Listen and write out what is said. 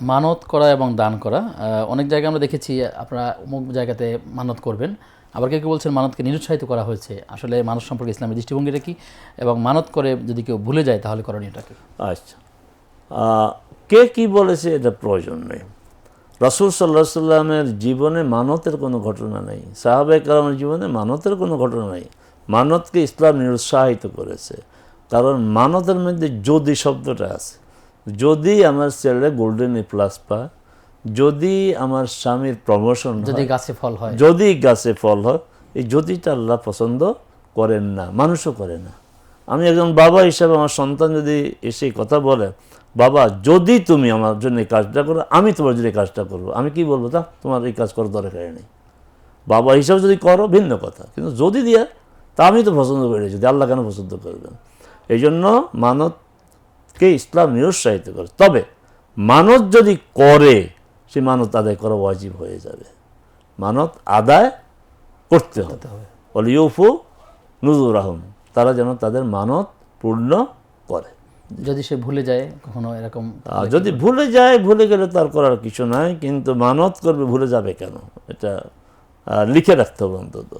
মানত করা এবং দান করা। অনেক জায়গায় আমরা দেখেছি, আপনারা অমুক জায়গাতে মানত করবেন। আবার কেউ কেউ বলছেন মানতকে নিরুৎসাহিত করা হয়েছে। আসলে মানুষ সম্পর্কে ইসলামের দৃষ্টিভঙ্গিটা কি? এবং মানত করে যদি কেউ ভুলে যায়, তাহলে করণীয়টা কি আচ্ছা কে কি বলেছে এটা প্রয়োজন নেই। রসুল সাল্লাহ সাল্লামের জীবনে মানতের কোনো ঘটনা নেই। সাহাবে কালামের জীবনে মানতের কোনো ঘটনা নেই। মানতকে ইসলাম নিরুৎসাহিত করেছে। কারণ মানতের মধ্যে যদি শব্দটা আছে যদি আমার ছেলে গোল্ডেন এ প্লাস পায় যদি আমার স্বামীর প্রমোশন যদি গাছে ফল হয়। যদি গাছে ফল হয় এই যদিটা আল্লাহ পছন্দ করেন না মানুষও করে না। আমি একজন বাবা হিসাবে আমার সন্তান যদি এসে কথা বলে বাবা যদি তুমি আমার জন্য এই কাজটা করো আমি তোমার জন্য এই কাজটা করব। আমি কি বলব তা তোমার এই কাজ করার দরকার নেই। বাবা হিসাবে যদি করো ভিন্ন কথা। কিন্তু যদি দিয়ে তা আমি তো পছন্দ করি যদি আল্লাহ কেন পছন্দ করবেন? এই জন্য মানতকে ইসলাম নিরুৎসাহিত করে। তবে মানত যদি করে সে মানত আদায় করা ওয়াজিব হয়ে যাবে। মানত আদায় করতে হবে। অলিউফু নুজুর আহম তারা যেন তাদের মানত পূর্ণ করে। যদি সে ভুলে যায় কখনো এরকম যদি ভুলে যায় ভুলে গেলে তার করার কিছু নাই কিন্তু মানত করবে ভুলে যাবে কেন? এটা লিখে রাখতে হবে অন্তত।